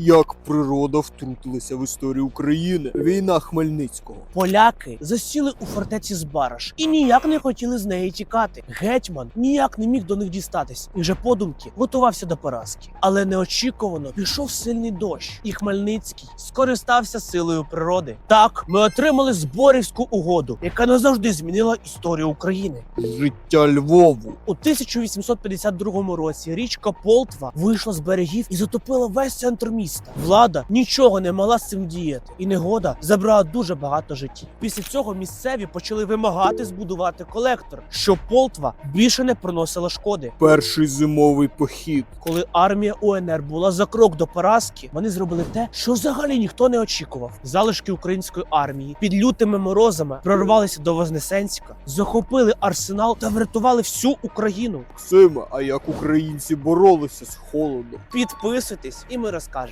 Як природа втрутилася в історію України. Війна Хмельницького. Поляки засіли у фортеці Збараш і ніяк не хотіли з неї тікати. Гетьман ніяк не міг до них дістатись і вже подумки готувався до поразки. Але неочікувано пішов сильний дощ, і Хмельницький скористався силою природи. Так, ми отримали Зборівську угоду, яка назавжди змінила історію України. Життя Львову. У 1852 році річка Полтва вийшла з берегів і затопила весь центр міста. Влада нічого не могла з цим діяти, і негода забрала дуже багато життів. Після цього місцеві почали вимагати збудувати колектор, щоб Полтва більше не приносила шкоди. Перший зимовий похід. Коли армія УНР була за крок до поразки, вони зробили те, що взагалі ніхто не очікував. Залишки української армії під лютими морозами прорвалися до Вознесенська, захопили арсенал та врятували всю Україну. Максиме, а як українці боролися з холодом? Підписуйтесь, і ми розкажемо.